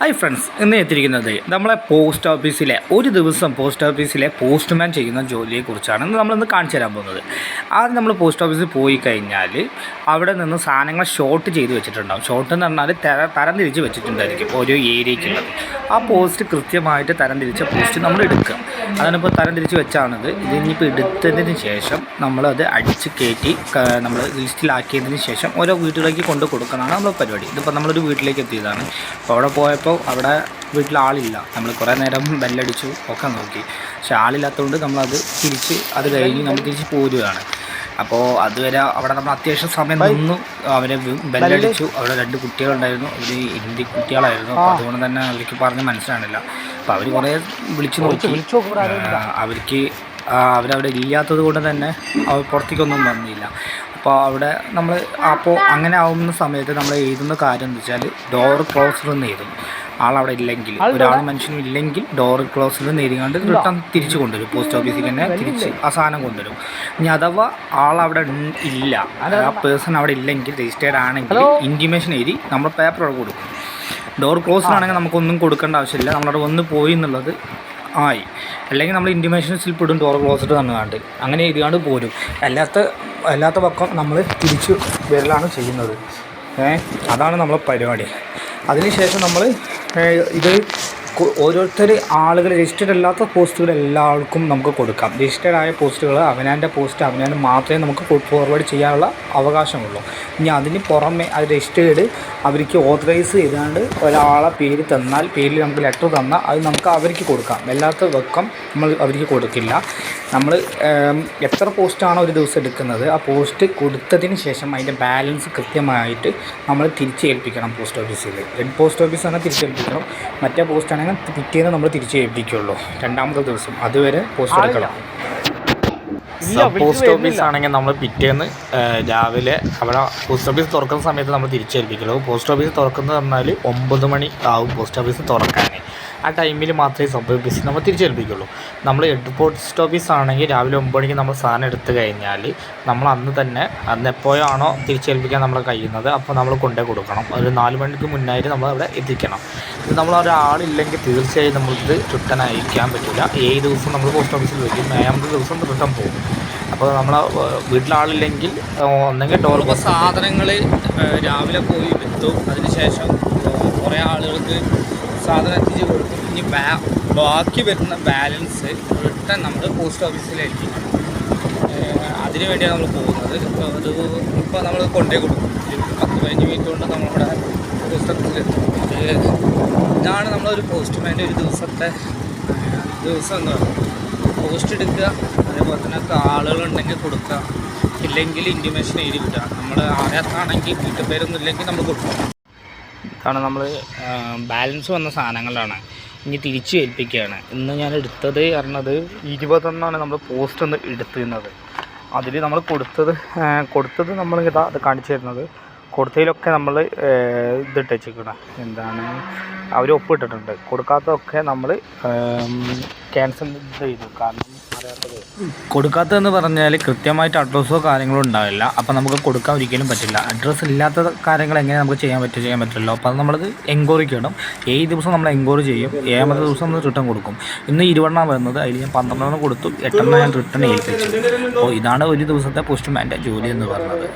Hi friends ഇന്ന് എത്തിയിരിക്കുന്നത് നമ്മളെ പോസ്റ്റ് ഓഫീസിലെ ഒരു ദിവസം പോസ്റ്റ് ഓഫീസിലെ പോസ്റ്റ്മാൻ ചെയ്യുന്ന ജോലിയെക്കുറിച്ചാണ് നമ്മളിന്ന് കാണിച്ചു തരാൻ പോകുന്നത്. ആദ്യം നമ്മൾ പോസ്റ്റ് ഓഫീസിൽ പോയി കഴിഞ്ഞാൽ അവിടെ നിന്ന് സാധനങ്ങൾ ഷോർട്ട് ചെയ്ത് വെച്ചിട്ടുണ്ടാകും ഷോർട്ട് എന്ന് പറഞ്ഞാൽ തര തരം തിരിച്ച് വെച്ചിട്ടുണ്ടായിരിക്കും ഓരോ ഏരിയയ്ക്കുള്ളത് ആ പോസ്റ്റ് കൃത്യമായിട്ട് തരം തിരിച്ച പോസ്റ്റ് നമ്മൾ എടുക്കുക. അതിനിപ്പോൾ തരം തിരിച്ച് വെച്ചാണിത്. ഇത് ഇനിയിപ്പോൾ എടുത്തതിന് ശേഷം നമ്മളത് അടിച്ച് കയറ്റി നമ്മൾ ലിസ്റ്റിലാക്കിയതിന് ശേഷം ഓരോ വീട്ടിലേക്ക് കൊണ്ട് കൊടുക്കുന്നതാണ് നമ്മളെ പരിപാടി. ഇതിപ്പോൾ നമ്മളൊരു വീട്ടിലേക്ക് എത്തിയതാണ്. അപ്പോൾ അവിടെ പോയപ്പോൾ അവിടെ വീട്ടിൽ ആളില്ല. നമ്മൾ കുറേ നേരം ബെല്ലടിച്ചു ഒക്കെ നോക്കി. പക്ഷെ ആളില്ലാത്തതുകൊണ്ട് നമ്മളത് തിരിച്ച് അത് കഴിഞ്ഞ് നമ്മൾ തിരിച്ച് പോരുകയാണ്. അപ്പോൾ അതുവരെ അവിടെ നമ്മൾ അത്യാവശ്യം സമയം നിന്നു. അവരെ ബെല്ലടിച്ചു അവിടെ രണ്ട് കുട്ടികളുണ്ടായിരുന്നു. അവർ ഹിന്ദി കുട്ടികളായിരുന്നു. അപ്പോൾ അതുകൊണ്ട് തന്നെ അവർക്ക് പറഞ്ഞ് മനസ്സിലാണില്ല അപ്പോൾ അവർ കുറേ വിളിച്ചു നോക്കി. അവർക്ക് അവരവിടെ ഇല്ലാത്തത് കൊണ്ട് തന്നെ അവർ പുറത്തേക്കൊന്നും വന്നില്ല. അപ്പോൾ അവിടെ നമ്മൾ അപ്പോൾ അങ്ങനെ ആവുന്ന സമയത്ത് നമ്മൾ എഴുതുന്ന കാര്യം എന്ന് വെച്ചാൽ ഡോർ ക്ലോസർ എന്ന് എഴുതും ആളവിടെ ഇല്ലെങ്കിൽ ഒരാൾ മനുഷ്യനും ഇല്ലെങ്കിൽ ഡോർ ക്ലോസർ എന്ന് എഴുതിക്കാണ്ട് റിട്ടേൺ തിരിച്ചു കൊണ്ടുവരും. പോസ്റ്റ് ഓഫീസിൽ തന്നെ തിരിച്ച് ആ സാധനം കൊണ്ടുവരും. ഇനി അഥവാ ആളവിടെ ഇല്ല ആ പേഴ്സൺ അവിടെ ഇല്ലെങ്കിൽ രജിസ്റ്റേർഡ് ആണെങ്കിൽ ഇന്റിമേഷൻ എഴുതി നമ്മൾ പേപ്പർ അവിടെ കൊടുക്കും. ഡോർ ക്ലോസ് ആണെങ്കിൽ നമുക്കൊന്നും കൊടുക്കേണ്ട ആവശ്യമില്ല. നമ്മളവിടെ വന്ന് പോയി എന്നുള്ളത് ആയി. അല്ലെങ്കിൽ നമ്മൾ ഇന്റിമേഷൻ സ്ലിപ്പ് ഇടും ഡോർ ക്ലോസ്ഡ് തന്നുകാണ്ട്. അങ്ങനെ എഴുതിയാണ്ട് പോരും. അല്ലാത്ത അല്ലാത്ത പക്കം നമ്മൾ തിരിച്ചു വരലാണ് ചെയ്യുന്നത്. അതാണ് നമ്മളെ പരിപാടി. അതിനുശേഷം നമ്മൾ ഇത് ഓരോരുത്തർ ആളുകൾ രജിസ്റ്റേഡ് അല്ലാത്ത പോസ്റ്റുകൾ എല്ലാവർക്കും നമുക്ക് കൊടുക്കാം. രജിസ്റ്റേഡ് ആയ പോസ്റ്റുകൾ അവനാന്റെ പോസ്റ്റ് അവനാൻ മാത്രമേ നമുക്ക് ഫോർവേഡ് ചെയ്യാനുള്ള അവകാശമുള്ളൂ. ഇനി അതിന് പുറമെ അത് രജിസ്റ്റേഡ് അവർക്ക് ഓതറൈസ് ചെയ്താണ്ട് ഒരാളെ പേര് തന്നാൽ പേരിൽ നമുക്ക് ലെറ്റർ തന്നാൽ അത് നമുക്ക് അവർക്ക് കൊടുക്കാം. അല്ലാത്ത വെക്കം നമ്മൾ അവർക്ക് കൊടുക്കില്ല. നമ്മൾ എത്ര പോസ്റ്റാണോ ഒരു ദിവസം എടുക്കുന്നത് ആ പോസ്റ്റ് കൊടുത്തതിന് ശേഷം അതിന്റെ ബാലൻസ് കൃത്യമായിട്ട് നമ്മൾ തിരിച്ചേൽപ്പിക്കണം പോസ്റ്റ് ഓഫീസിൽ ഹെഡ് പോസ്റ്റ് ഓഫീസാണ് തിരിച്ചേൽപ്പിക്കണം. മറ്റേ പോസ്റ്റ് ആണെങ്കിൽ പിറ്റേന്ന് നമ്മൾ തിരിച്ചേൽപ്പിക്കുള്ളൂ രണ്ടാമത്തെ ദിവസം. അതുവരെ പോസ്റ്റ് എടുക്കണം. പോസ്റ്റ് ഓഫീസ് ആണെങ്കിൽ നമ്മൾ പിറ്റേന്ന് രാവിലെ അവിടെ പോസ്റ്റ് ഓഫീസ് തുറക്കുന്ന സമയത്ത് നമ്മൾ തിരിച്ചേൽപ്പിക്കുള്ളൂ പോസ്റ്റ് ഓഫീസ് തുറക്കുന്നത് പറഞ്ഞാൽ ഒമ്പത് മണി ആവും പോസ്റ്റ് ഓഫീസ് തുറക്കാൻ ആ ടൈമിൽ മാത്രമേ സബ് ഓഫീസ് നമ്മൾ തിരിച്ചേൽപ്പിക്കുള്ളൂ. നമ്മൾ ഹെഡ് പോസ്റ്റ് ഓഫീസ് ആണെങ്കിൽ രാവിലെ ഒമ്പത് മണിക്ക് നമ്മൾ സാധനം എടുത്തു കഴിഞ്ഞാൽ നമ്മൾ അന്ന് തന്നെ അന്ന് എപ്പോഴാണോ തിരിച്ചേൽപ്പിക്കാൻ നമ്മൾ കഴിയുന്നത് അപ്പോൾ നമ്മൾ കൊണ്ടേ കൊടുക്കണം. ഒരു നാല് മണിക്ക് മുന്നായിട്ട് നമ്മൾ അവിടെ എത്തിക്കണം. ഇത് നമ്മൾ ഒരാളില്ലെങ്കിൽ തീർച്ചയായും നമ്മൾക്ക് റിട്ടേൺ അയക്കാൻ പറ്റില്ല ഏഴ് ദിവസം നമ്മൾ പോസ്റ്റ് ഓഫീസിൽ വയ്ക്കും ഏഴാമത്തെ ദിവസം റിട്ടേൺ പോകും. അപ്പോൾ നമ്മൾ വീട്ടിലാളില്ലെങ്കിൽ ഒന്നെങ്കിൽ ടോൾ ഇപ്പോൾ സാധനങ്ങൾ രാവിലെ പോയി വിത്തു അതിനുശേഷം കുറേ ആളുകൾക്ക് സാധനം എത്തിച്ച് കൊടുക്കും ഇനി ബാ ബാക്കി വരുന്ന ബാലൻസ് റിട്ടേൺ നമ്മൾ പോസ്റ്റ് ഓഫീസിൽ ഏൽപ്പിക്കണം ഏഹ് അതിന് വേണ്ടിയാണ് നമ്മൾ പോകുന്നത്. അത് ഇപ്പോൾ നമ്മൾ കൊണ്ടേ കൊടുക്കും. പത്ത് പതിനഞ്ച് മിനിറ്റ് കൊണ്ട് നമ്മളിവിടെ പോസ്റ്റ് ഓഫീസിലെത്തും അത് ഇതാണ് നമ്മളൊരു പോസ്റ്റ്മാന്റെ ഒരു ദിവസത്തെ ദിവസം എന്ന് പറയുന്നത്. പോസ്റ്റ് എടുക്കുക. അതേപോലെ തന്നെ ആളുകളുണ്ടെങ്കിൽ കൊടുക്കുക. ഇല്ലെങ്കിൽ ഇന്റിമേഷൻ എഴുതി കിട്ടുക നമ്മൾ അറിയാത്താണെങ്കിൽ വീട്ടുപേരൊന്നും ഇല്ലെങ്കിൽ നമ്മൾ കൊടുക്കുക ഇതാണ് നമ്മൾ ബാലൻസ് വന്ന സാധനങ്ങളാണ്. ഇനി തിരിച്ചു ഏൽപ്പിക്കുകയാണ്. ഇന്ന് ഞാൻ എടുത്തത് പറഞ്ഞത് ഇരുപത്തൊന്നാണ് നമ്മൾ പോസ്റ്റ് ഒന്ന് എടുത്തിരുന്നത്. അതിൽ നമ്മൾ കൊടുത്തത് കൊടുത്തത് നമ്മൾ ഇതാ അത് കാണിച്ചു തരുന്നത്. കൊടുത്തതിലൊക്കെ നമ്മൾ ഇതിട്ട് വെച്ചിരിക്കണം എന്താണ് അവർ ഒപ്പിട്ടിട്ടുണ്ട്. കൊടുക്കാത്തതൊക്കെ നമ്മൾ ക്യാൻസൽ ചെയ്തു. കാരണം കൊടുക്കാത്തതെന്ന് പറഞ്ഞാൽ കൃത്യമായിട്ട് അഡ്രസ്സോ കാര്യങ്ങളോ ഉണ്ടാവില്ല. അപ്പോൾ നമുക്ക് കൊടുക്കാൻ ഒരിക്കലും പറ്റില്ല. അഡ്രസ്സ് ഇല്ലാത്ത കാര്യങ്ങൾ എങ്ങനെ നമുക്ക് ചെയ്യാൻ പറ്റും ചെയ്യാൻ പറ്റില്ലല്ലോ. അപ്പോൾ അത് നമ്മളത് എൻക്വയറിക്ക് ഇടും ഏഴ് ദിവസം നമ്മൾ എൻക്വയറി ചെയ്യും? ഏഴാമത്തെ ദിവസം നമ്മൾ റിട്ടേൺ കൊടുക്കും. ഇന്ന് ഇരുപതെണ്ണം വരുന്നത് അതിൽ ഞാൻ പന്ത്രണ്ടെണ്ണം കൊടുത്തു. എട്ടെണ്ണം ഞാൻ റിട്ടേൺ ഏൽപ്പിച്ചു. അപ്പോൾ ഇതാണ് ഒരു ദിവസത്തെ പോസ്റ്റ്മാന്റെ ജോലി എന്ന് പറഞ്ഞത്.